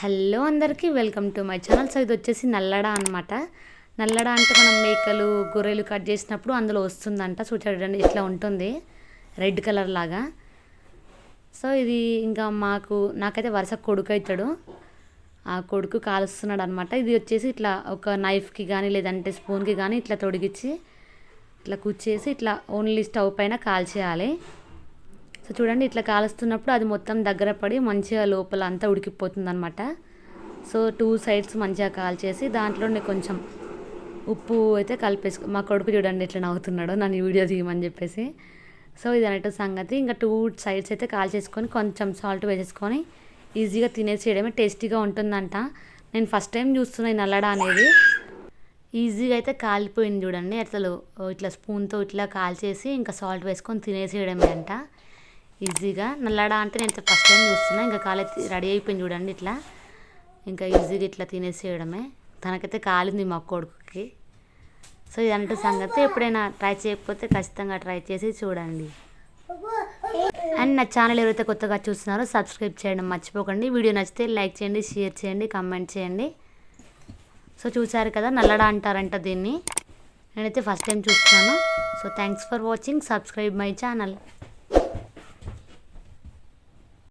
Hello అందరికీ welcome to my channel. So ఇది వచ్చేసి నల్లడ అనమాట నల్లడ అంటే మనం మేకలు గొర్రెలు కట్ చేసినప్పుడు అందులో వస్తుందంట. సో చూడండి ఇట్లా ఉంటుంది. రెడ్ కలర్ లాగా. సో ఇది ఇంకా మాకు నాకైతే వరుస కొడుకు అవుతాడు ఆ కొడుకు కాలుస్తున్నాడు అనమాట ఇది వచ్చేసి ఇట్లా ఒక నైఫ్కి కానీ లేదంటే స్పూన్కి కానీ ఇట్లా తొడిగించి ఇట్లా కుచ్చేసి ఇట్లా ఓన్లీ స్టవ్ పైన కాల్చేయాలి. సో చూడండి ఇట్లా కాలుస్తున్నప్పుడు అది మొత్తం దగ్గర పడి మంచిగా లోపల అంతా ఉడికిపోతుంది అనమాట సో టూ సైడ్స్ మంచిగా కాల్చేసి దాంట్లోనే కొంచెం ఉప్పు అయితే కలిపేసుకో మా కొడుకు చూడండి ఇట్లా నవ్వుతున్నాడు నన్ను వీడియో తీయమని చెప్పేసి. సో ఇది అన్నట్టు సంగతి. ఇంకా టూ సైడ్స్ అయితే కాల్చేసుకొని కొంచెం సాల్ట్ వేసేసుకొని ఈజీగా తినేసేయడమే టేస్టీగా ఉంటుందంట. నేను ఫస్ట్ టైం చూస్తున్నా ఈ నల్లడ అనేది. ఈజీగా అయితే కాలిపోయింది చూడండి అసలు ఇట్లా స్పూన్తో ఇట్లా కాల్చేసి ఇంకా సాల్ట్ వేసుకొని తినేసేయడమే అంట. ఈజీగా. నల్లడ అంటే నేను ఫస్ట్ టైం చూస్తున్నా. ఇంకా కాలు రెడీ అయిపోయింది చూడండి ఇట్లా. ఇంకా ఈజీగా ఇట్లా తినేసేయడమే. తనకైతే కాలింది మా కొడుకుకి. సో ఇదంటే సంగతి. ఎప్పుడైనా ట్రై చేయకపోతే ఖచ్చితంగా ట్రై చేసి చూడండి. అండ్ నా ఛానల్ ఎవరైతే కొత్తగా చూస్తున్నారో సబ్స్క్రైబ్ చేయడం మర్చిపోకండి. వీడియో నచ్చితే లైక్ చేయండి షేర్ చేయండి కమెంట్ చేయండి. సో చూసారు కదా నల్లడ అంటారంట దీన్ని. నేనైతే ఫస్ట్ టైం చూస్తున్నాను. So thanks for watching subscribe my channel